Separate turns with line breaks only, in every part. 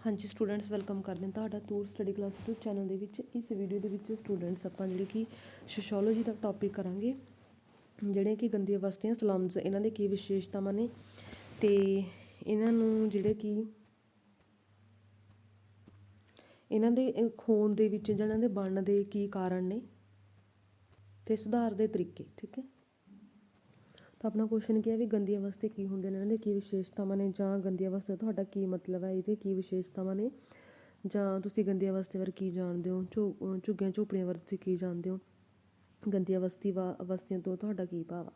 ਹਾਂਜੀ students welcome ਕਰਦੇ ਹਾਂ ਤੁਹਾਡਾ tour study class two channel ਦੇ ਵਿੱਚ। ਇਸ ਵੀਡੀਓ ਦੇ ਵਿੱਚ ਸਟੂਡੈਂਟਸ ਆਪਾਂ ਜਿਹੜੇ ਕਿ ਸੋਸ਼ੋਲੋਜੀ ਦਾ ਟੌਪਿਕ ਕਰਾਂਗੇ ਜਿਹੜੇ ਕਿ ਗੰਦੀਆਂ ਬਸਤੀਆਂ ਸਲਮਸ ਇਹਨਾਂ ਦੇ ਕੀ ਵਿਸ਼ੇਸ਼ਤਾਵਾਂ ਨੇ ਤੇ ਇਹਨਾਂ ਨੂੰ ਜਿਹੜੇ ਕਿ ਇਹਨਾਂ ਦੇ ਅਹ, ਖੋਣ ਦੇ ਵਿੱਚ ਜਾਂ ਇਹਨਾਂ ਦੇ ਬਣਨ ਦੇ ਕੀ ਕਾਰਨ ਨੇ ਤੇ ਸੁਧਾਰ ਦੇ ਤਰੀਕੇ ਠੀਕ ਹੈ? ਤਾਂ ਆਪਣਾ ਕੁਐਸਚਨ ਕੀ ਹੈ ਵੀ ਗੰਦੀ ਅਵਸਥੇ ਕੀ ਹੁੰਦੇ ਨੇ? ਇਹਨਾਂ ਦੇ ਕੀ ਵਿਸ਼ੇਸ਼ਤਾਵਾਂ ਨੇ? ਜਾਂ ਗੰਦੀ ਅਵਸਥਾ ਤੁਹਾਡਾ ਕੀ ਮਤਲਬ ਹੈ? ਇਹਦੇ ਕੀ ਵਿਸ਼ੇਸ਼ਤਾਵਾਂ ਨੇ? ਜਾਂ ਤੁਸੀਂ ਗੰਦੀ ਅਵਸਥਾ ਬਾਰੇ ਕੀ ਜਾਣਦੇ ਹੋ? ਝੁ, ਝੁੱਗੀਆਂ ਝੋਪੜੀਆਂ ਬਾਰੇ ਤੁਸੀਂ ਕੀ ਜਾਣਦੇ ਹੋ? ਗੰਦੀ ਅਵਸਥੀ ਵਾ ਅਵਸਥੀਆਂ ਤੋਂ ਤੁਹਾਡਾ ਕੀ ਭਾਵ ਆ?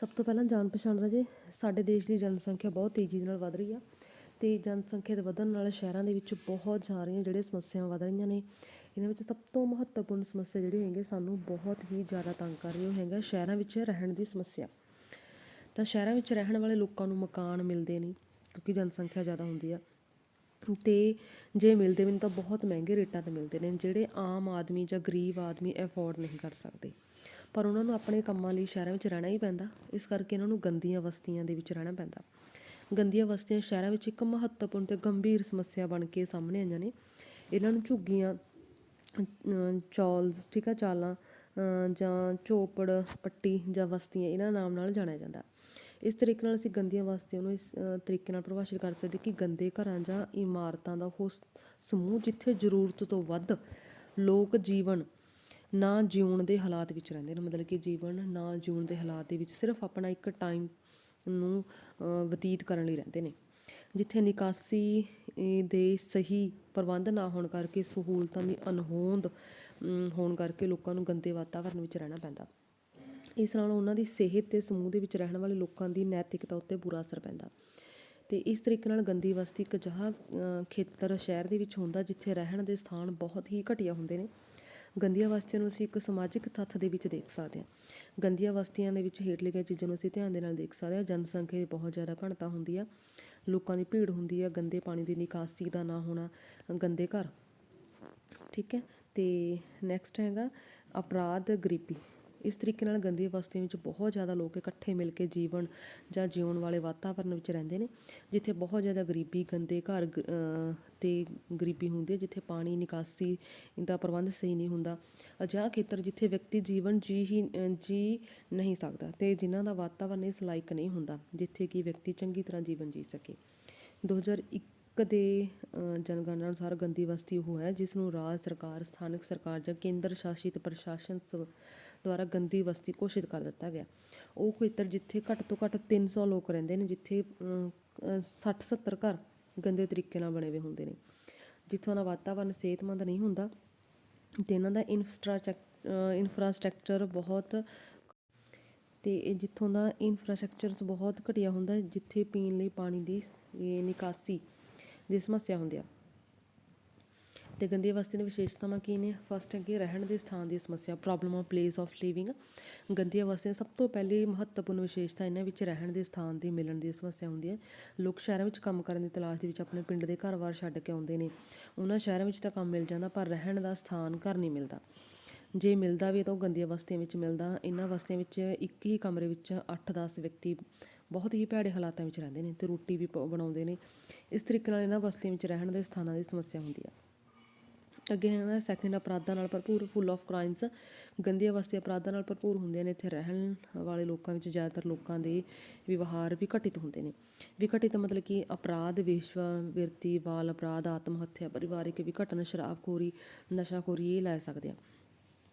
ਸਭ ਤੋਂ ਪਹਿਲਾਂ ਜਾਣ ਪਛਾਣ ਰਾਜੇ, ਸਾਡੇ ਦੇਸ਼ ਦੀ ਜਨਸੰਖਿਆ ਬਹੁਤ ਤੇਜ਼ੀ ਨਾਲ ਵੱਧ ਰਹੀ ਆ ਤੇ ਜਨਸੰਖਿਆ ਦੇ ਵਧਣ ਨਾਲ ਸ਼ਹਿਰਾਂ ਦੇ ਵਿੱਚ ਬਹੁਤ ਸਾਰੀਆਂ ਜਿਹੜੇ ਸਮੱਸਿਆਵਾਂ ਵੱਧ ਰਹੀਆਂ ਨੇ। ਇਹਨਾਂ ਵਿੱਚ ਸਭ ਤੋਂ ਮਹੱਤਵਪੂਰਨ ਸਮੱਸਿਆ ਜਿਹੜੀ ਹੈਗੀ ਸਾਨੂੰ ਬਹੁਤ ਹੀ ਜ਼ਿਆਦਾ ਤੰਗ ਕਰ ਰਹੀ ਉਹ ਹੈਗਾ ਸ਼ਹਿਰਾਂ ਵਿੱਚ ਰਹਿਣ ਦੀ ਸਮੱਸਿਆ। ਤਾਂ ਸ਼ਹਿਰਾਂ ਵਿੱਚ ਰਹਿਣ ਵਾਲੇ ਲੋਕਾਂ ਨੂੰ ਮਕਾਨ ਮਿਲਦੇ ਨਹੀਂ, ਕਿਉਂਕਿ ਜਨਸੰਖਿਆ ਜ਼ਿਆਦਾ ਹੁੰਦੀ ਆ। ਤੇ ਜੇ ਮਿਲਦੇ ਵੀ ਨੇ ਤਾਂ ਬਹੁਤ ਮਹਿੰਗੇ ਰੇਟਾਂ ਤੇ ਮਿਲਦੇ ਨੇ, ਜਿਹੜੇ ਆਮ ਆਦਮੀ ਜਾਂ ਗਰੀਬ ਆਦਮੀ ਅਫੋਰਡ ਨਹੀਂ ਕਰ ਸਕਦੇ। ਪਰ ਉਹਨਾਂ ਨੂੰ ਆਪਣੇ ਕੰਮਾਂ ਲਈ ਸ਼ਹਿਰਾਂ ਵਿੱਚ ਰਹਿਣਾ ਹੀ ਪੈਂਦਾ, ਇਸ ਕਰਕੇ ਇਹਨਾਂ ਨੂੰ ਗੰਦੀਆਂ ਬਸਤੀਆਂ ਦੇ ਵਿੱਚ ਰਹਿਣਾ ਪੈਂਦਾ। ਗੰਦੀਆਂ ਬਸਤੀਆਂ ਸ਼ਹਿਰਾਂ ਵਿੱਚ ਇੱਕ ਮਹੱਤਵਪੂਰਨ ਤੇ ਗੰਭੀਰ ਸਮੱਸਿਆ ਬਣ ਕੇ ਸਾਹਮਣੇ ਆਈਆਂ ਨੇ। ਇਹਨਾਂ ਨੂੰ ਝੁੱਗੀਆਂ ਚੌਲਸ, ਠੀਕ ਆ, ਚਾਲਾਂ ਜਾਂ ਚੋਪੜ, ਪੱਟੀ ਜਾਂ ਬਸਤੀਆਂ ਇਹਨਾਂ ਨਾਮ ਨਾਲ ਜਾਣਿਆ ਜਾਂਦਾ। ਇਸ ਤਰੀਕੇ ਨਾਲ ਅਸੀਂ ਗੰਦੀਆਂ ਬਸਤੀਆਂ ਨੂੰ ਇਸ ਤਰੀਕੇ ਨਾਲ ਪਰਿਭਾਸ਼ਿਤ ਕਰ ਸਕਦੇ ਕਿ ਗੰਦੇ ਘਰਾਂ ਜਾਂ ਇਮਾਰਤਾਂ ਦਾ ਉਹ ਸਮੂਹ ਜਿੱਥੇ ਜ਼ਰੂਰਤ ਤੋਂ ਵੱਧ ਲੋਕ ਜੀਵਨ ਨਾ ਜਿਉਣ ਦੇ ਹਾਲਾਤ ਵਿੱਚ ਰਹਿੰਦੇ ਨੇ। ਮਤਲਬ ਕਿ ਜੀਵਨ ਨਾ ਜਿਉਣ ਦੇ ਹਾਲਾਤ ਦੇ ਵਿੱਚ ਸਿਰਫ ਆਪਣਾ ਇੱਕ ਟਾਈਮ ਨੂੰ ਬਤੀਤ ਕਰਨ ਲਈ ਰਹਿੰਦੇ ਨੇ। ਜਿੱਥੇ ਨਿਕਾਸੀ ਦੇ ਸਹੀ ਪ੍ਰਬੰਧ ਨਾ ਹੋਣ ਕਰਕੇ ਸਹੂਲਤਾਂ ਦੀ ਅਣਹੋਂਦ ਹੋਣ ਕਰਕੇ ਲੋਕਾਂ ਨੂੰ ਗੰਦੇ ਵਾਤਾਵਰਣ ਵਿੱਚ ਰਹਿਣਾ ਪੈਂਦਾ। ਇਸ ਨਾਲ ਉਹਨਾਂ ਦੀ ਸਿਹਤ ਤੇ ਸਮੂਹ ਦੇ ਵਿੱਚ ਰਹਿਣ ਵਾਲੇ ਲੋਕਾਂ ਦੀ ਨੈਤਿਕਤਾ ਉੱਤੇ ਬੁਰਾ ਅਸਰ ਪੈਂਦਾ। ਤੇ ਇਸ ਤਰੀਕੇ ਨਾਲ ਗੰਦੀ ਵਸਤੀ ਇੱਕ ਅਜਿਹਾ ਖੇਤਰ ਸ਼ਹਿਰ ਦੇ ਵਿੱਚ ਹੁੰਦਾ ਜਿੱਥੇ ਰਹਿਣ ਦੇ ਸਥਾਨ ਬਹੁਤ ਹੀ ਘਟੀਆ ਹੁੰਦੇ ਨੇ। ਗੰਦੀਆਂ ਵਸਤੀਆਂ ਨੂੰ ਅਸੀਂ ਇੱਕ ਸਮਾਜਿਕ ਤੱਥ ਦੇ ਵਿੱਚ ਦੇਖ ਸਕਦੇ ਹਾਂ। ਗੰਦੀਆਂ ਬਸਤੀਆਂ ਦੇ ਵਿੱਚ ਹੇਠ ਲਿਖੀਆਂ ਚੀਜ਼ਾਂ ਨੂੰ ਅਸੀਂ ਧਿਆਨ ਦੇ ਨਾਲ ਦੇਖ ਸਕਦੇ ਹਾਂ। ਜਨਸੰਖਿਆ ਦੀ ਬਹੁਤ ਜ਼ਿਆਦਾ ਘਣਤਾ ਹੁੰਦੀ ਆ। ਲੋਕਾਂ ਦੀ ਭੀੜ ਹੁੰਦੀ ਆ, ਗੰਦੇ ਪਾਣੀ ਦੀ ਨਿਕਾਸੀ ਦਾ ਨਾ ਹੋਣਾ, ਗੰਦੇ ਘਰ। ਠੀਕ ਹੈ? ਅਤੇ ਨੈਕਸਟ ਹੈਗਾ ਅਪਰਾਧ ਗਰੀਬੀ। ਇਸ ਤਰੀਕੇ ਨਾਲ ਗੰਦੀ ਬਸਤੀਆਂ ਵਿੱਚ ਬਹੁਤ ਜ਼ਿਆਦਾ ਲੋਕ ਇਕੱਠੇ ਮਿਲ ਕੇ ਜੀਵਨ ਜਾਂ ਜਿਉਣ ਵਾਲੇ ਵਾਤਾਵਰਨ ਵਿੱਚ ਰਹਿੰਦੇ ਨੇ, ਜਿੱਥੇ ਬਹੁਤ ਜ਼ਿਆਦਾ ਗਰੀਬੀ, ਗੰਦੇ ਘਰ ਗ- ਤੇ ਗਰੀਬੀ ਹੁੰਦੀ ਹੈ, ਜਿੱਥੇ ਪਾਣੀ, ਨਿਕਾਸੀ ਦਾ ਪ੍ਰਬੰਧ ਸਹੀ ਨਹੀਂ ਹੁੰਦਾ, ਅਜਿਹਾ ਖੇਤਰ ਜਿੱਥੇ ਵਿਅਕਤੀ ਜੀਵਨ ਜੀ ਹੀ ਜੀ ਨਹੀਂ ਸਕਦਾ ਤੇ ਜਿਨ੍ਹਾਂ ਦਾ ਵਾਤਾਵਰਨ ਇਸ ਲਾਇਕ ਨਹੀਂ ਹੁੰਦਾ, ਜਿੱਥੇ ਕਿ ਵਿਅਕਤੀ ਚੰਗੀ ਤਰ੍ਹਾਂ ਜੀਵਨ ਜੀ ਸਕੇ। 2001 ਦੇ ਜਨਗਣਨਾ ਅਨੁਸਾਰ ਗੰਦੀ ਬਸਤੀ ਉਹ ਹੈ, ਜਿਸ ਨੂੰ ਰਾਜ ਸਰਕਾਰ, ਸਥਾਨਕ ਸਰਕਾਰ ਜਾਂ ਕੇਂਦਰ ਸ਼ਾਸਿਤ ਪ੍ਰਸ਼ਾਸਨ ਸ- ਦੁਆਰਾ ਗੰਦੀ ਬਸਤੀ ਘੋਸ਼ਿਤ ਕਰ ਦਿੱਤਾ ਗਿਆ। ਉਹ ਖੇਤਰ ਜਿੱਥੇ ਘੱਟ ਤੋਂ ਘੱਟ 300 ਲੋਕ ਰਹਿੰਦੇ ਨੇ, ਜਿੱਥੇ 60 70 ਘਰ ਗੰਦੇ ਤਰੀਕੇ ਨਾਲ ਬਣੇ ਹੋਏ ਹੁੰਦੇ ਨੇ। ਜਿੱਥੋਂ ਦਾ ਵਾਤਾਵਰਣ ਸਿਹਤਮੰਦ ਨਹੀਂ ਹੁੰਦਾ, ਤੇ ਇਹਨਾਂ ਦਾ ਇਨਫਰਾਸਟਰਕਚਰ ਇਨਫਰਾਸਟ੍ਰਕਚਰ ਬਹੁਤ ਤੇ ਜਿੱਥੋਂ ਦਾ ਇਨਫਰਾਸਟ੍ਰਕਚਰਸ ਬਹੁਤ ਘਟੀਆ ਹੁੰਦਾ, ਜਿੱਥੇ ਪੀਣ ਲਈ ਪਾਣੀ ਦੀ ਨਿਕਾਸੀ ਦੀ ਸਮੱਸਿਆ ਹੁੰਦੀ ਆ। ਤੇ ਗੰਦੀ ਬਸਤੀ ਦੀਆਂ ਵਿਸ਼ੇਸ਼ਤਾਵਾਂ ਕੀ ਨੇ? ਫਸਟ ਹੈਗੀ ਰਹਿਣ ਦੇ ਸਥਾਨ ਦੀ ਸਮੱਸਿਆ problem of place of living ਗੰਦੀ ਅਵਸਥਾ ਸਭ ਤੋਂ ਪਹਿਲੀ ਮਹੱਤਵਪੂਰਨ ਵਿਸ਼ੇਸ਼ਤਾ ਇਹਨਾਂ ਵਿੱਚ ਰਹਿਣ ਦੇ ਸਥਾਨ ਦੀ ਮਿਲਣ ਦੀ ਸਮੱਸਿਆ ਹੁੰਦੀ ਹੈ। ਲੋਕ ਸ਼ਹਿਰਾਂ ਵਿੱਚ ਕੰਮ ਕਰਨ ਦੀ ਤਲਾਸ਼ ਦੇ ਵਿੱਚ ਆਪਣੇ ਪਿੰਡ ਦੇ ਘਰ-ਬਾਰ ਛੱਡ ਕੇ ਆਉਂਦੇ ਨੇ। ਉਹਨਾਂ ਸ਼ਹਿਰਾਂ ਵਿੱਚ ਤਾਂ ਕੰਮ ਮਿਲ ਜਾਂਦਾ, ਪਰ ਰਹਿਣ ਦਾ ਸਥਾਨ ਘਰ ਨਹੀਂ ਮਿਲਦਾ। ਜੇ ਮਿਲਦਾ ਵੀ ਤਾਂ ਉਹ ਗੰਦੀ ਬਸਤੀਆਂ ਵਿੱਚ ਮਿਲਦਾ। ਇਹਨਾਂ ਬਸਤੀਆਂ ਵਿੱਚ ਇੱਕ ਹੀ ਕਮਰੇ ਵਿੱਚ 8-10 ਵਿਅਕਤੀ ਬਹੁਤ ਹੀ ਭੈੜੇ ਹਾਲਾਤਾਂ ਵਿੱਚ ਰਹਿੰਦੇ ਨੇ ਤੇ ਰੋਟੀ ਵੀ ਪ- ਬਣਾਉਂਦੇ ਨੇ। ਇਸ ਤਰੀਕੇ ਨਾਲ ਇਹਨਾਂ ਬਸਤੀਆਂ ਵਿੱਚ ਰਹਿਣ ਦੇ ਸਥਾਨਾਂ ਦੀ ਸਮੱਸਿਆ ਹੁੰਦੀ ਆ। ਅੱਗੇ ਹੈਗਾ ਸੈਕਿੰਡ ਅਪਰਾਧਾਂ ਨਾਲ ਭਰਪੂਰ ਫੁੱਲ ਆਫ ਕ੍ਰਾਈਮਸ ਗੰਦੀਆਂ ਬਸਤੀਆਂ ਅਪਰਾਧਾਂ ਨਾਲ ਭਰਪੂਰ ਹੁੰਦੀਆਂ ਨੇ ਇੱਥੇ ਰਹਿਣ ਵਾਲੇ ਲੋਕਾਂ ਵਿੱਚ, ਜ਼ਿਆਦਾਤਰ ਲੋਕਾਂ ਦੇ ਵਿਵਹਾਰ ਵਿਘਟਿਤ ਹੁੰਦੇ ਨੇ। ਵਿਘਟਿਤ ਮਤਲਬ ਕਿ ਅਪਰਾਧ, ਵੇਸ਼ਵਾ ਬਾਲ ਅਪਰਾਧ, ਆਤਮ ਹੱਤਿਆ, ਪਰਿਵਾਰਿਕ ਵਿਘਟਨ, ਸ਼ਰਾਬਖੋਰੀ, ਨਸ਼ਾਖੋਰੀ, ਇਹ ਲੈ ਸਕਦੇ ਆ।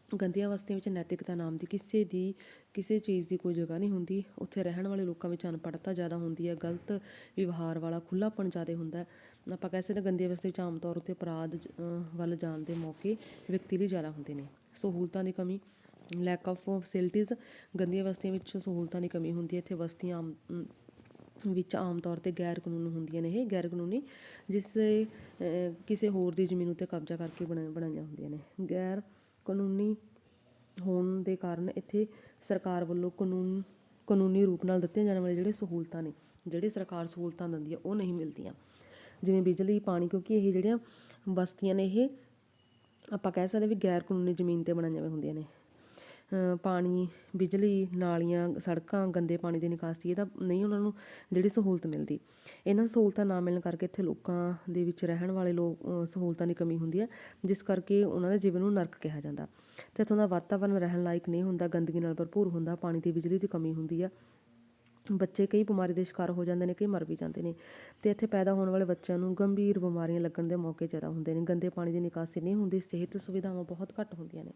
ਗੰਦੀ ਅਵਸਥਾ ਵਿੱਚ ਨੈਤਿਕਤਾ ਨਾਮ ਦੀ ਕਿਸੇ ਦੀ, ਕਿਸੇ ਚੀਜ਼ ਦੀ ਕੋਈ ਜਗ੍ਹਾ ਨਹੀਂ ਹੁੰਦੀ। ਉੱਥੇ ਰਹਿਣ ਵਾਲੇ ਲੋਕਾਂ ਵਿੱਚ ਅਨਪੜ੍ਹਤਾ ਜ਼ਿਆਦਾ ਹੁੰਦੀ ਹੈ, ਗਲਤ ਵਿਵਹਾਰ ਵਾਲਾ ਖੁੱਲਾਪਣ ਜ਼ਿਆਦਾ ਹੁੰਦਾ ਆਪਾਂ ਕਹਿ ਸਕਦੇ ਹਾਂ ਗੰਦੀਆਂ ਬਸਤੀ ਵਿੱਚ ਆਮ ਤੌਰ ਉੱਤੇ ਅਪਰਾਧ ਵੱਲ ਜਾਣ ਦੇ ਮੌਕੇ ਵਿਅਕਤੀ ਲਈ ਜ਼ਿਆਦਾ ਹੁੰਦੇ ਨੇ। ਸਹੂਲਤਾਂ ਦੀ ਕਮੀ ਲੈਕ ਆਫ ਫੈਸਿਲਿਟੀਜ਼ ਗੰਦੀਆਂ ਬਸਤੀਆਂ ਵਿੱਚ ਸਹੂਲਤਾਂ ਦੀ ਕਮੀ ਹੁੰਦੀ ਹੈ। ਇੱਥੇ ਬਸਤੀਆਂ ਆਮ ਵਿੱਚ ਆਮ ਤੌਰ ਤੇ ਗੈਰ ਕਾਨੂੰਨ ਹੁੰਦੀਆਂ ਨੇ ਇਹ। ਗੈਰ ਕਾਨੂੰਨੀ ਜਿਸ ਕਿਸੇ ਹੋਰ ਦੀ ਜ਼ਮੀਨ ਉੱਤੇ ਕਬਜ਼ਾ ਕਰਕੇ ਬਣਾ- ਬਣਾਈਆਂ ਹੁੰਦੀਆਂ ਨੇ। ਗੈਰ ਕਾਨੂੰਨੀ ਹੋਣ ਦੇ ਕਾਰਨ ਇੱਥੇ ਸਰਕਾਰ ਵੱਲੋਂ ਕਾਨੂੰਨ, ਕਾਨੂੰਨੀ ਰੂਪ ਨਾਲ ਦਿੱਤੀਆਂ ਜਾਣ ਵਾਲੀਆਂ ਜਿਹੜੇ ਸਹੂਲਤਾਂ ਨੇ, ਜਿਹੜੀ ਸਰਕਾਰ ਸਹੂਲਤਾਂ ਦਿੰਦੀ ਹੈ, ਉਹ ਨਹੀਂ ਮਿਲਦੀਆਂ। ਜਿਵੇਂ ਬਿਜਲੀ, ਪਾਣੀ, ਕਿਉਂਕਿ ਇਹ ਜਿਹੜੀਆਂ ਬਸਤੀਆਂ ਨੇ ਇਹ ਆਪਾਂ ਕਹਿ ਸਕਦੇ ਵੀ ਗੈਰ ਕਾਨੂੰਨੀ ਜ਼ਮੀਨ ਤੇ ਬਣਾਈਆਂ ਹੋਈਆਂ ਹੁੰਦੀਆਂ ਨੇ। ਪਾਣੀ, ਬਿਜਲੀ, ਨਾਲੀਆਂ, ਸੜਕਾਂ, ਗੰਦੇ ਪਾਣੀ ਦੀ ਨਿਕਾਸੀ ਇਹਦਾ ਨਹੀਂ ਉਹਨਾਂ ਨੂੰ ਜਿਹੜੀ ਸਹੂਲਤ ਮਿਲਦੀ। ਇਹਨਾਂ ਸਹੂਲਤਾਂ ਨਾ ਮਿਲਣ ਕਰਕੇ ਇੱਥੇ ਲੋਕਾਂ ਦੇ ਵਿੱਚ ਰਹਿਣ ਵਾਲੇ ਲੋਕ ਸਹੂਲਤਾਂ ਦੀ ਕਮੀ ਹੁੰਦੀ ਹੈ, ਜਿਸ ਕਰਕੇ ਉਹਨਾਂ ਦੇ ਜੀਵਨ ਨੂੰ ਨਰਕ ਕਿਹਾ ਜਾਂਦਾ। ਤੇ ਇੱਥੋਂ ਦਾ ਵਾਤਾਵਰਣ ਰਹਿਣ ਲਾਇਕ ਨਹੀਂ ਹੁੰਦਾ, ਗੰਦਗੀ ਨਾਲ ਭਰਪੂਰ ਹੁੰਦਾ, ਪਾਣੀ ਤੇ ਬਿਜਲੀ ਦੀ ਕਮੀ ਹੁੰਦੀ ਆ। ਬੱਚੇ ਕਈ ਬਿਮਾਰੀ ਦੇ ਸ਼ਿਕਾਰ ਹੋ ਜਾਂਦੇ ਨੇ, ਕਈ ਮਰ ਵੀ ਜਾਂਦੇ ਨੇ। ਅਤੇ ਇੱਥੇ ਪੈਦਾ ਹੋਣ ਵਾਲੇ ਬੱਚਿਆਂ ਨੂੰ ਗੰਭੀਰ ਬਿਮਾਰੀਆਂ ਲੱਗਣ ਦੇ ਮੌਕੇ ਜ਼ਿਆਦਾ ਹੁੰਦੇ ਨੇ। ਗੰਦੇ ਪਾਣੀ ਦੀ ਨਿਕਾਸੀ ਨਹੀਂ ਹੁੰਦੀ, ਸਿਹਤ ਸੁਵਿਧਾਵਾਂ ਬਹੁਤ ਘੱਟ ਹੁੰਦੀਆਂ ਨੇ।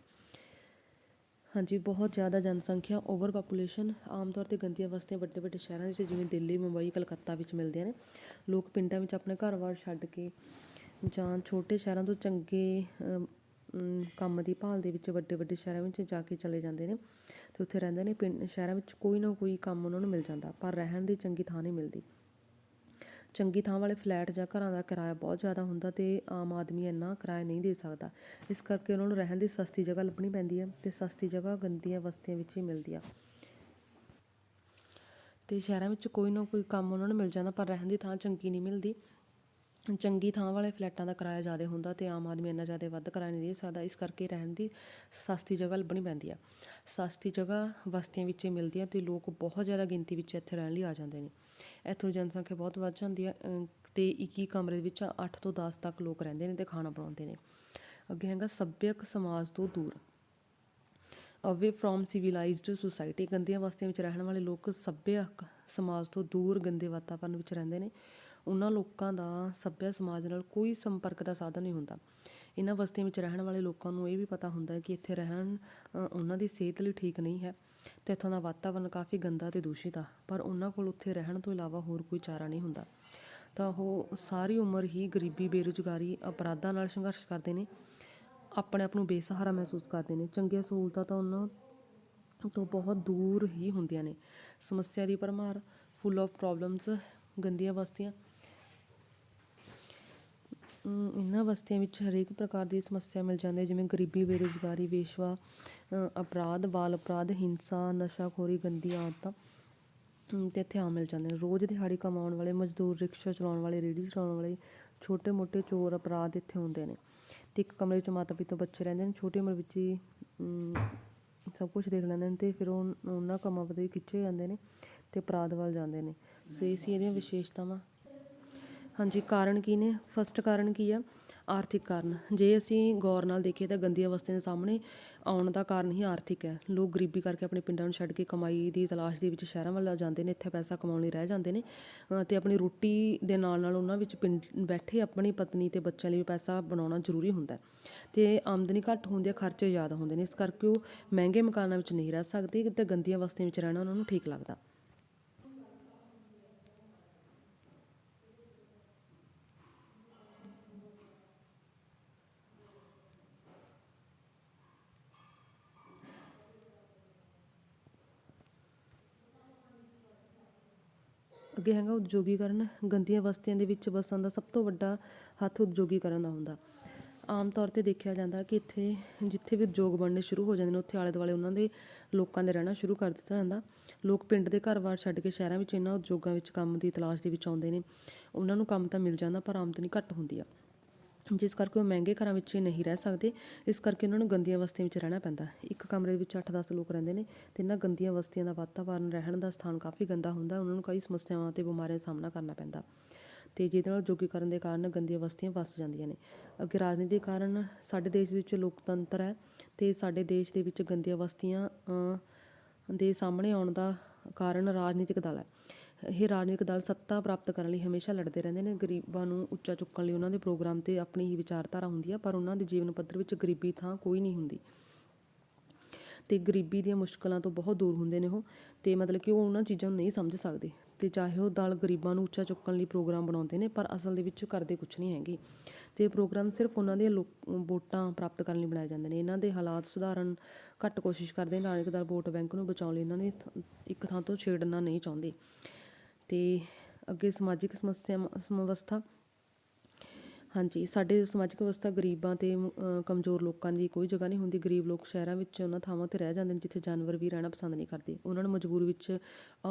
ਹਾਂਜੀ, ਬਹੁਤ ਜ਼ਿਆਦਾ ਜਨਸੰਖਿਆ ਓਵਰ ਪਾਪੂਲੇਸ਼ਨ ਆਮ ਤੌਰ ਤੇ ਗੰਦੀਆਂ ਵਸਤੀਆਂ ਵੱਡੇ ਵੱਡੇ ਸ਼ਹਿਰਾਂ ਵਿੱਚ, ਜਿਵੇਂ ਦਿੱਲੀ, ਮੁੰਬਈ, ਕਲਕੱਤਾ ਵਿੱਚ ਮਿਲਦੀਆਂ ਨੇ। ਲੋਕ ਪਿੰਡਾਂ ਵਿੱਚ ਆਪਣੇ ਘਰ-ਬਾਰ ਛੱਡ ਕੇ ਜਾਂ ਛੋਟੇ ਸ਼ਹਿਰਾਂ ਤੋਂ ਚੰਗੇ ਕੰਮ ਦੀ ਭਾਲ ਦੇ ਵਿੱਚ ਵੱਡੇ ਵੱਡੇ ਸ਼ਹਿਰਾਂ ਵਿੱਚ ਜਾ ਕੇ ਚਲੇ ਜਾਂਦੇ ਨੇ ਅਤੇ ਉੱਥੇ ਰਹਿੰਦੇ ਨੇ, ਪਿੰਡ, ਸ਼ਹਿਰਾਂ ਵਿੱਚ ਕੋਈ ਨਾ ਕੋਈ ਕੰਮ ਉਹਨਾਂ ਨੂੰ ਮਿਲ ਜਾਂਦਾ, ਪਰ ਰਹਿਣ ਦੀ ਚੰਗੀ ਥਾਂ ਨਹੀਂ ਮਿਲਦੀ। ਚੰਗੀ ਥਾਂ ਵਾਲੇ ਫਲੈਟ ਜਾਂ ਘਰਾਂ ਦਾ ਕਿਰਾਇਆ ਬਹੁਤ ਜ਼ਿਆਦਾ ਹੁੰਦਾ ਤੇ ਆਮ ਆਦਮੀ ਇੰਨਾ ਕਿਰਾਇਆ ਨਹੀਂ ਦੇ ਸਕਦਾ। ਇਸ ਕਰਕੇ ਉਹਨਾਂ ਨੂੰ ਰਹਿਣ ਦੀ ਸਸਤੀ ਜਗ੍ਹਾ ਲੱਭਣੀ ਪੈਂਦੀ ਹੈ ਤੇ ਸਸਤੀ ਜਗ੍ਹਾ ਗੰਦੀਆਂ ਬਸਤੀਆਂ ਵਿੱਚ ਹੀ ਮਿਲਦੀ ਆ। ਤੇ ਸ਼ਹਿਰਾਂ ਵਿੱਚ ਕੋਈ ਨਾ ਕੋਈ ਕੰਮ ਉਹਨਾਂ ਨੂੰ ਮਿਲ ਜਾਂਦਾ, ਪਰ ਰਹਿਣ ਦੀ ਥਾਂ ਚੰਗੀ ਨਹੀਂ ਮਿਲਦੀ। ਚੰਗੀ ਥਾਂ ਵਾਲੇ ਫਲੈਟਾਂ ਦਾ ਕਿਰਾਇਆ ਜ਼ਿਆਦਾ ਹੁੰਦਾ ਅਤੇ ਆਮ ਆਦਮੀ ਇੰਨਾ ਜ਼ਿਆਦਾ ਵੱਧ ਕਿਰਾਇਆ ਨਹੀਂ ਦੇ ਸਕਦਾ, ਇਸ ਕਰਕੇ ਰਹਿਣ ਦੀ ਸਸਤੀ ਜਗ੍ਹਾ ਲੱਭਣੀ ਪੈਂਦੀ ਆ। ਸਸਤੀ ਜਗ੍ਹਾ ਬਸਤੀਆਂ ਵਿੱਚ ਹੀ ਮਿਲਦੀ ਆ ਅਤੇ ਲੋਕ ਬਹੁਤ ਜ਼ਿਆਦਾ ਗਿਣਤੀ ਵਿੱਚ ਇੱਥੇ ਰਹਿਣ ਲਈ ਆ ਜਾਂਦੇ ਨੇ। ਇੱਥੋਂ ਦੀ ਜਨਸੰਖਿਆ ਬਹੁਤ ਵੱਧ ਜਾਂਦੀ ਆ ਅਤੇ ਇੱਕ ਹੀ ਕਮਰੇ ਵਿੱਚ ਅੱਠ ਤੋਂ ਦਸ ਤੱਕ ਲੋਕ ਰਹਿੰਦੇ ਨੇ ਅਤੇ ਖਾਣਾ ਬਣਾਉਂਦੇ ਨੇ। ਅੱਗੇ ਹੈਗਾ ਸੱਭਿਅਕ ਸਮਾਜ ਤੋਂ ਦੂਰ। ਅਵੇ ਫਰੋਮ ਸਿਵਲਾਈਜ਼ਡ ਸੁਸਾਇਟੀ ਗੰਦੀਆਂ ਬਸਤੀਆਂ ਵਿੱਚ ਰਹਿਣ ਵਾਲੇ ਲੋਕ ਸੱਭਿਅਕ ਸਮਾਜ ਤੋਂ ਦੂਰ ਗੰਦੇ ਵਾਤਾਵਰਣ ਵਿੱਚ ਰਹਿੰਦੇ ਨੇ। ਉਹਨਾਂ ਲੋਕਾਂ ਦਾ ਸੱਭਿਆ ਸਮਾਜ ਨਾਲ ਕੋਈ ਸੰਪਰਕ ਦਾ ਸਾਧਨ ਨਹੀਂ ਹੁੰਦਾ। ਇਹਨਾਂ ਬਸਤੀਆਂ ਵਿੱਚ ਰਹਿਣ ਵਾਲੇ ਲੋਕਾਂ ਨੂੰ ਇਹ ਵੀ ਪਤਾ ਹੁੰਦਾ ਹੈ ਕਿ ਇੱਥੇ ਰਹਿਣ ਉਹਨਾਂ ਦੀ ਸਿਹਤ ਲਈ ਠੀਕ ਨਹੀਂ ਹੈ ਤੇ ਇੱਥੋਂ ਦਾ ਵਾਤਾਵਰਨ ਕਾਫੀ ਗੰਦਾ ਤੇ ਦੂਸ਼ਿਤ ਆ, ਪਰ ਉਹਨਾਂ ਕੋਲ ਉੱਥੇ ਰਹਿਣ ਤੋਂ ਇਲਾਵਾ ਹੋਰ ਕੋਈ ਚਾਰਾ ਨਹੀਂ ਹੁੰਦਾ। ਤਾਂ ਉਹ ਸਾਰੀ ਉਮਰ ਹੀ ਗਰੀਬੀ, ਬੇਰੁਜ਼ਗਾਰੀ, ਅਪਰਾਧਾਂ ਨਾਲ ਸੰਘਰਸ਼ ਕਰਦੇ ਨੇ, ਆਪਣੇ ਆਪ ਨੂੰ ਬੇਸਹਾਰਾ ਮਹਿਸੂਸ ਕਰਦੇ ਨੇ। ਚੰਗੀਆਂ ਸਹੂਲਤਾਂ ਤਾਂ ਉਹਨਾਂ ਤੋਂ ਬਹੁਤ ਦੂਰ ਹੀ ਹੁੰਦੀਆਂ ਨੇ। ਸਮੱਸਿਆ ਦੀ ਭਰਮਾਰ ਫੁੱਲ ਆਫ ਪ੍ਰੋਬਲਮਸ ਗੰਦੀਆਂ ਬਸਤੀਆਂ ਇਹਨਾਂ ਬਸਤੀਆਂ ਵਿੱਚ ਹਰੇਕ ਪ੍ਰਕਾਰ ਦੀ ਸਮੱਸਿਆ ਮਿਲ ਜਾਂਦੀ ਹੈ, ਜਿਵੇਂ ਗਰੀਬੀ, ਬੇਰੁਜ਼ਗਾਰੀ ਵੇਸ਼ਵਾ ਅਪਰਾਧ, ਬਾਲ ਅਪਰਾਧ, ਹਿੰਸਾ, ਨਸ਼ਾਖੋਰੀ ਗੰਦੀਆਂ ਆਦਤਾਂ ਅਤੇ ਤੇ ਇੱਥੇ ਆਮ ਮਿਲ ਜਾਂਦੇ ਨੇ। ਰੋਜ਼ ਦਿਹਾੜੀ ਕਮਾਉਣ ਵਾਲੇ, ਮਜ਼ਦੂਰ, ਰਿਕਸ਼ਾ ਚਲਾਉਣ ਵਾਲੇ, ਰੇਹੜੀ ਚਲਾਉਣ ਵਾਲੇ ਛੋਟੇ ਮੋਟੇ ਚੋਰ, ਅਪਰਾਧ ਇੱਥੇ ਹੁੰਦੇ ਨੇ। ਅਤੇ ਇੱਕ ਕਮਰੇ ਵਿੱਚ ਮਾਤਾ ਪਿਤਾ ਬੱਚੇ ਰਹਿੰਦੇ ਨੇ, ਛੋਟੀ ਉਮਰ ਵਿੱਚ ਹੀ ਸਭ ਕੁਝ ਦੇਖ ਲੈਂਦੇ ਨੇ ਅਤੇ ਫਿਰ ਉਹ, ਉਹਨਾਂ ਕੰਮਾਂ ਵੱਲ ਖਿੱਚੇ ਜਾਂਦੇ ਨੇ ਅਤੇ ਅਪਰਾਧ ਵੱਲ ਜਾਂਦੇ ਨੇ। ਸੋ ਇਹ ਸੀ ਇਹਦੀਆਂ ਵਿਸ਼ੇਸ਼ਤਾਵਾਂ। ਹਾਂਜੀ, ਕਾਰਨ ਕੀ ਨੇ? ਫਸਟ ਕਾਰਨ ਕੀ ਆ? ਆਰਥਿਕ ਕਾਰਨ। ਜੇ ਅਸੀਂ ਗੌਰ ਨਾਲ ਦੇਖੀਏ ਤਾਂ ਗੰਦੀਆਂ ਵਸਤੀਆਂ ਦੇ ਸਾਹਮਣੇ ਆਉਣ ਦਾ ਕਾਰਨ ਹੀ ਆਰਥਿਕ ਹੈ। ਲੋਕ ਗਰੀਬੀ ਕਰਕੇ ਆਪਣੇ ਪਿੰਡਾਂ ਨੂੰ ਛੱਡ ਕੇ ਕਮਾਈ ਦੀ ਤਲਾਸ਼ ਦੇ ਵਿੱਚ ਸ਼ਹਿਰਾਂ ਵੱਲ ਜਾਂਦੇ ਨੇ, ਇੱਥੇ ਪੈਸਾ ਕਮਾਉਣ ਲਈ ਰਹਿ ਜਾਂਦੇ ਨੇ ਅਤੇ ਆਪਣੀ ਰੋਟੀ ਦੇ ਨਾਲ ਨਾਲ ਉਹਨਾਂ ਵਿੱਚ ਪਿੰਡ ਬੈਠੇ ਆਪਣੀ ਪਤਨੀ ਤੇ ਬੱਚਿਆਂ ਲਈ ਵੀ ਪੈਸਾ ਬਣਾਉਣਾ ਜ਼ਰੂਰੀ ਹੁੰਦਾ ਹੈ। ਤੇ ਆਮਦਨੀ ਘੱਟ ਹੁੰਦੀ ਹੈ ਖਰਚੇ ਜ਼ਿਆਦਾ ਹੁੰਦੇ ਨੇ, ਇਸ ਕਰਕੇ ਉਹ ਮਹਿੰਗੇ ਮਕਾਨਾਂ ਵਿੱਚ ਨਹੀਂ ਰਹਿ ਸਕਦੇ ਤੇ ਗੰਦੀਆਂ ਵਸਤੀਆਂ ਵਿੱਚ ਰਹਿਣਾ ਉਹਨਾਂ ਨੂੰ ਠੀਕ ਲੱਗਦਾ। ਅੱਗੇ ਹੈਗਾ ਉਦਯੋਗੀਕਰਨ ਗੰਦੀਆਂ ਬਸਤੀਆਂ ਦੇ ਵਿੱਚ ਵਸਣ ਦਾ ਸਭ ਤੋਂ ਵੱਡਾ ਹੱਥ ਉਦਯੋਗੀਕਰਨ ਦਾ ਹੁੰਦਾ। ਆਮ ਤੌਰ ਤੇ ਦੇਖਿਆ ਜਾਂਦਾ ਕਿ ਇੱਥੇ ਜਿੱਥੇ ਵੀ ਉਦਯੋਗ ਬਣਨੇ ਸ਼ੁਰੂ ਹੋ ਜਾਂਦੇ ਨੇ, ਉੱਥੇ ਆਲੇ ਦੁਆਲੇ ਉਹਨਾਂ ਦੇ ਲੋਕਾਂ ਦੇ ਰਹਿਣਾ ਸ਼ੁਰੂ ਕਰ ਦਿੱਤਾ ਜਾਂਦਾ। ਲੋਕ ਪਿੰਡ ਦੇ ਘਰ-ਬਾਰ ਛੱਡ ਕੇ ਸ਼ਹਿਰਾਂ ਵਿੱਚ ਇਹਨਾਂ ਉਦਯੋਗਾਂ ਵਿੱਚ ਕੰਮ ਦੀ ਤਲਾਸ਼ ਦੇ ਵਿੱਚ ਆਉਂਦੇ ਨੇ। ਉਹਨਾਂ ਨੂੰ ਕੰਮ ਤਾਂ ਮਿਲ ਜਾਂਦਾ ਪਰ ਆਮਦਨੀ ਘੱਟ ਹੁੰਦੀ ਆ। ਜਿਸ ਕਰਕੇ ਉਹ ਮਹਿੰਗੇ ਘਰਾਂ ਵਿੱਚ ਨਹੀਂ ਰਹਿ ਸਕਦੇ, ਇਸ ਕਰਕੇ ਉਹਨਾਂ ਨੂੰ ਗੰਦੀਆਂ ਬਸਤੀਆਂ ਵਿੱਚ ਰਹਿਣਾ ਪੈਂਦਾ। ਇੱਕ ਕਮਰੇ ਵਿੱਚ 8-10 ਲੋਕ ਰਹਿੰਦੇ ਨੇ ਤੇ ਇਹਨਾਂ ਗੰਦੀਆਂ ਬਸਤੀਆਂ ਦਾ ਵਾਤਾਵਰਨ, ਰਹਿਣ ਦਾ ਸਥਾਨ ਕਾਫੀ ਗੰਦਾ ਹੁੰਦਾ, ਉਹਨਾਂ ਨੂੰ ਕਈ ਸਮੱਸਿਆਵਾਂ ਤੇ ਬਿਮਾਰੀਆਂ ਦਾ ਸਾਹਮਣਾ ਕਰਨਾ ਪੈਂਦਾ। ਤੇ ਜਿਹਦੇ ਨਾਲ ਯੋਗੀਕਰਨ ਦੇ ਕਾਰਨ ਗੰਦੀਆਂ ਬਸਤੀਆਂ ਵਸ ਜਾਂਦੀਆਂ ਨੇ। ਅੱਗੇ ਰਾਜਨੀਤੀ ਕਾਰਨ ਸਾਡੇ ਦੇਸ਼ ਵਿੱਚ ਲੋਕਤੰਤਰ ਹੈ ਤੇ ਸਾਡੇ ਦੇਸ਼ ਦੇ ਵਿੱਚ ਗੰਦੀਆਂ ਬਸਤੀਆਂ ਦੇ ਸਾਹਮਣੇ ਆਉਣ ਦਾ ਕਾਰਨ ਰਾਜਨੀਤਿਕ ਦਲ ਹੈ। ਇਹ ਰਾਜਨੀਤਿਕ ਦਲ ਸੱਤਾ ਪ੍ਰਾਪਤ ਕਰਨ ਲਈ ਹਮੇਸ਼ਾ ਲੜਦੇ ਰਹਿੰਦੇ ਨੇ। ਗਰੀਬਾਂ ਨੂੰ ਉੱਚਾ ਚੁੱਕਣ ਲਈ ਉਹਨਾਂ ਦੇ ਪ੍ਰੋਗਰਾਮ ਤੇ ਆਪਣੀ ਹੀ ਵਿਚਾਰਧਾਰਾ ਹੁੰਦੀ ਆ, ਪਰ ਉਹਨਾਂ ਦੇ ਜੀਵਨ ਪੱਧਰ ਵਿੱਚ ਗਰੀਬੀ ਥਾਂ ਕੋਈ ਨਹੀਂ ਹੁੰਦੀ। ਤੇ ਗਰੀਬੀ ਦੀਆਂ ਮੁਸ਼ਕਲਾਂ ਤੋਂ ਬਹੁਤ ਦੂਰ ਹੁੰਦੇ ਨੇ ਉਹ, ਤੇ ਮਤਲਬ ਕਿ ਉਹ ਉਹਨਾਂ ਚੀਜ਼ਾਂ ਨੂੰ ਨਹੀਂ ਸਮਝ ਸਕਦੇ। ਤੇ ਚਾਹੇ ਉਹ ਦਲ ਗਰੀਬਾਂ ਨੂੰ ਉੱਚਾ ਚੁੱਕਣ ਲਈ ਪ੍ਰੋਗਰਾਮ ਬਣਾਉਂਦੇ ਨੇ, ਪਰ ਅਸਲ ਦੇ ਵਿੱਚ ਕਰਦੇ ਕੁਝ ਨਹੀਂ ਹੈਗੇ। ਤੇ ਇਹ ਪ੍ਰੋਗਰਾਮ ਸਿਰਫ ਉਹਨਾਂ ਦੀਆਂ ਲੋਕ- ਵੋਟਾਂ ਪ੍ਰਾਪਤ ਕਰਨ ਲਈ ਬਣਾਏ ਜਾਂਦੇ ਨੇ। ਇਹਨਾਂ ਦੇ ਹਾਲਾਤ ਸੁਧਾਰਨ ਘੱਟ ਕੋਸ਼ਿਸ਼ ਕਰਦੇ ਨੇ। ਰਾਜਨੀਤਿਕ ਦਲ ਵੋਟ ਬੈਂਕ ਨੂੰ ਬਚਾਉਣ ਲਈ ਇਹਨਾਂ ਨੇ ਇੱਕ ਥਾਂ ਤੋਂ ਛੇੜਨਾ ਨਹੀਂ ਚਾਹੁੰਦੇ। ਤੇ ਅੱਗੇ ਸਮਾਜਿਕ ਸਮੱਸਿਆਵਾਂ ਸਮਵਸਥਾ। ਹਾਂਜੀ, ਸਾਡੇ ਸਮਾਜਿਕ ਵਿਵਸਥਾ ਗਰੀਬਾਂ ਤੇ ਕਮਜ਼ੋਰ ਲੋਕਾਂ ਦੀ ਕੋਈ ਜਗ੍ਹਾ ਨਹੀਂ ਹੁੰਦੀ। ਗਰੀਬ ਲੋਕ ਸ਼ਹਿਰਾਂ ਵਿੱਚ ਉਹਨਾਂ ਥਾਵਾਂ ਤੇ ਰਹਿ ਜਾਂਦੇ ਨੇ ਜਿੱਥੇ ਜਾਨਵਰ ਵੀ ਰਹਿਣਾ ਪਸੰਦ ਨਹੀਂ ਕਰਦੇ। ਉਹਨਾਂ ਨੂੰ ਮਜ਼ਬੂਰ ਵਿੱਚ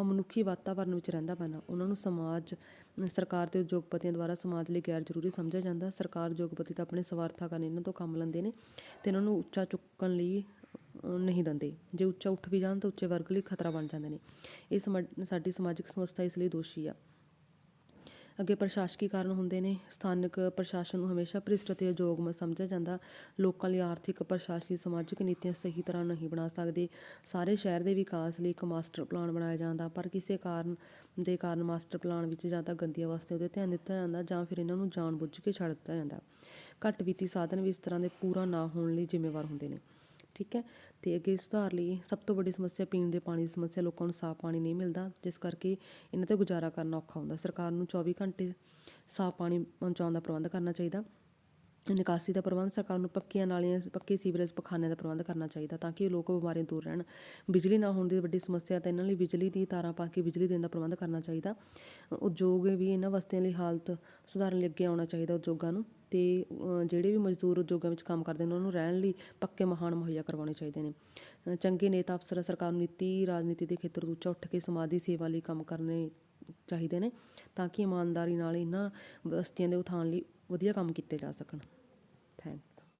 ਅਮਨੁੱਖੀ ਵਾਤਾਵਰਣ ਵਿੱਚ ਰਹਿੰਦਾ ਪੈਣਾ। ਉਹਨਾਂ ਨੂੰ ਸਮਾਜ, ਸਰਕਾਰ ਤੇ ਉਦਯੋਗਪਤੀਆਂ ਦੁਆਰਾ ਸਮਾਜ ਲਈ ਗੈਰ ਜ਼ਰੂਰੀ ਸਮਝਿਆ ਜਾਂਦਾ। ਸਰਕਾਰ ਉਦਯੋਗਪਤੀ ਤਾਂ ਆਪਣੇ ਸਵਾਰਥਾ ਕਾਰਨ ਇਹਨਾਂ ਤੋਂ ਕੰਮ ਲੈਂਦੇ ਨੇ ਤੇ ਇਹਨਾਂ ਨੂੰ ਉੱਚਾ ਚੁੱਕਣ ਲਈ ਨਹੀਂ ਦਿੰਦੇ। ਜੇ ਉੱਚਾ ਉੱਠ ਵੀ ਜਾਣ ਤਾਂ ਉੱਚੇ ਵਰਗ ਲਈ ਖਤਰਾ ਬਣ ਜਾਂਦੇ ਨੇ। ਇਹ ਸਮਾ, ਸਾਡੀ ਸਮਾਜਿਕ ਸਮੱਸਿਆ ਇਸ ਲਈ ਦੋਸ਼ੀ ਆ। ਅੱਗੇ ਪ੍ਰਸ਼ਾਸਕੀ ਕਾਰਨ ਹੁੰਦੇ ਨੇ। ਸਥਾਨਕ ਪ੍ਰਸ਼ਾਸਨ ਨੂੰ ਹਮੇਸ਼ਾ ਭ੍ਰਿਸ਼ਟ ਅਤੇ ਅਯੋਗ ਸਮਝਿਆ ਜਾਂਦਾ। ਲੋਕਾਂ ਲਈ ਆਰਥਿਕ, ਪ੍ਰਸ਼ਾਸਕੀ, ਸਮਾਜਿਕ ਨੀਤੀਆਂ ਸਹੀ ਤਰ੍ਹਾਂ ਨਹੀਂ ਬਣਾ ਸਕਦੇ। ਸਾਰੇ ਸ਼ਹਿਰ ਦੇ ਵਿਕਾਸ ਲਈ ਇੱਕ ਮਾਸਟਰ ਪਲਾਨ ਬਣਾਇਆ ਜਾਂਦਾ। ਪਰ ਕਿਸੇ ਕਾਰਨ ਦੇ ਕਾਰਨ ਮਾਸਟਰ ਪਲਾਨ ਵਿੱਚ ਜਾਂ ਤਾਂ ਗੰਦੀਆਂ ਵਸਤਾਂ ਉੱਤੇ ਧਿਆਨ ਦਿੱਤਾ ਜਾਂਦਾ ਜਾਂ ਫਿਰ ਇਹਨਾਂ ਨੂੰ ਜਾਣਬੁੱਝ ਕੇ ਛੱਡ ਦਿੱਤਾ ਜਾਂਦਾ। ਘੱਟ ਵਿੱਤੀ ਸਾਧਨ ਵੀ ਇਸ ਤਰ੍ਹਾਂ ਦੇ ਪੂਰਾ ਨਾ ਹੋਣ ਲਈ ਜ਼ਿੰਮੇਵਾਰ ਹੁੰਦੇ ਨੇ। ਠੀਕ ਹੈ? ਤੇ ਅੱਗੇ ਸੁਧਾਰ ਲਈ ਸਭ ਤੋਂ ਵੱਡੀ ਸਮੱਸਿਆ ਪੀਣ ਦੇ ਪਾਣੀ ਦੀ ਸਮੱਸਿਆ, ਲੋਕਾਂ ਨੂੰ ਸਾਫ਼ ਪਾਣੀ ਨਹੀਂ ਮਿਲਦਾ, ਜਿਸ ਕਰਕੇ ਇਹਨਾਂ ਤੇ ਗੁਜ਼ਾਰਾ ਕਰਨਾ ਔਖਾ ਹੁੰਦਾ। ਸਰਕਾਰ ਨੂੰ 24 ਘੰਟੇ ਸਾਫ਼ ਪਾਣੀ ਪਹੁੰਚਾਉਣ ਦਾ ਪ੍ਰਬੰਧ ਕਰਨਾ ਚਾਹੀਦਾ। ਨਿਕਾਸੀ ਦਾ ਪ੍ਰਬੰਧ, ਸਰਕਾਰ ਨੂੰ ਪੱਕੀਆਂ ਨਾਲੀਆਂ, ਪੱਕੇ ਸੀਵਰੇਜ ਪਖਾਨਿਆਂ ਦਾ ਪ੍ਰਬੰਧ ਕਰਨਾ ਚਾਹੀਦਾ ਤਾਂ ਕਿ ਲੋਕ ਬਿਮਾਰੀਆਂ ਦੂਰ ਰਹਿਣ। ਬਿਜਲੀ ਨਾ ਹੋਣ ਦੀ ਵੱਡੀ ਸਮੱਸਿਆ ਤਾਂ ਇਹਨਾਂ ਲਈ ਬਿਜਲੀ ਦੀ ਤਾਰਾਂ ਪਾ ਕੇ ਬਿਜਲੀ ਦੇਣ ਦਾ ਪ੍ਰਬੰਧ ਕਰਨਾ ਚਾਹੀਦਾ। ਉਦਯੋਗ ਵੀ ਇਹਨਾਂ ਵਸਤਿਆਂ ਲਈ ਹਾਲਤ ਸੁਧਾਰਨ ਲਈ ਅੱਗੇ ਆਉਣਾ ਚਾਹੀਦਾ ਉਦਯੋਗਾਂ ਨੂੰ। ਅਤੇ ਜਿਹੜੇ ਵੀ ਮਜ਼ਦੂਰ ਉਦਯੋਗਾਂ ਵਿੱਚ ਕੰਮ ਕਰਦੇ ਨੇ, ਉਹਨਾਂ ਨੂੰ ਰਹਿਣ ਲਈ ਪੱਕੇ ਮਹਾਨ ਮੁਹੱਈਆ ਕਰਵਾਉਣੇ ਚਾਹੀਦੇ ਨੇ। ਚੰਗੇ ਨੇਤਾ ਅਫਸਰ ਸਰਕਾਰ ਨੀਤੀ, ਰਾਜਨੀਤੀ ਦੇ ਖੇਤਰ ਤੋਂ ਉੱਚਾ ਉੱਠ ਕੇ ਸਮਾਜ ਦੀ ਸੇਵਾ ਲਈ ਕੰਮ ਕਰਨੇ ਚਾਹੀਦੇ ਨੇ, ਤਾਂ ਕਿ ਇਮਾਨਦਾਰੀ ਨਾਲ ਇਹਨਾਂ ਬਸਤੀਆਂ ਦੇ ਉਥਾਨ ਲਈ ਵਧੀਆ ਕੰਮ ਕੀਤੇ ਜਾ ਸਕਣ।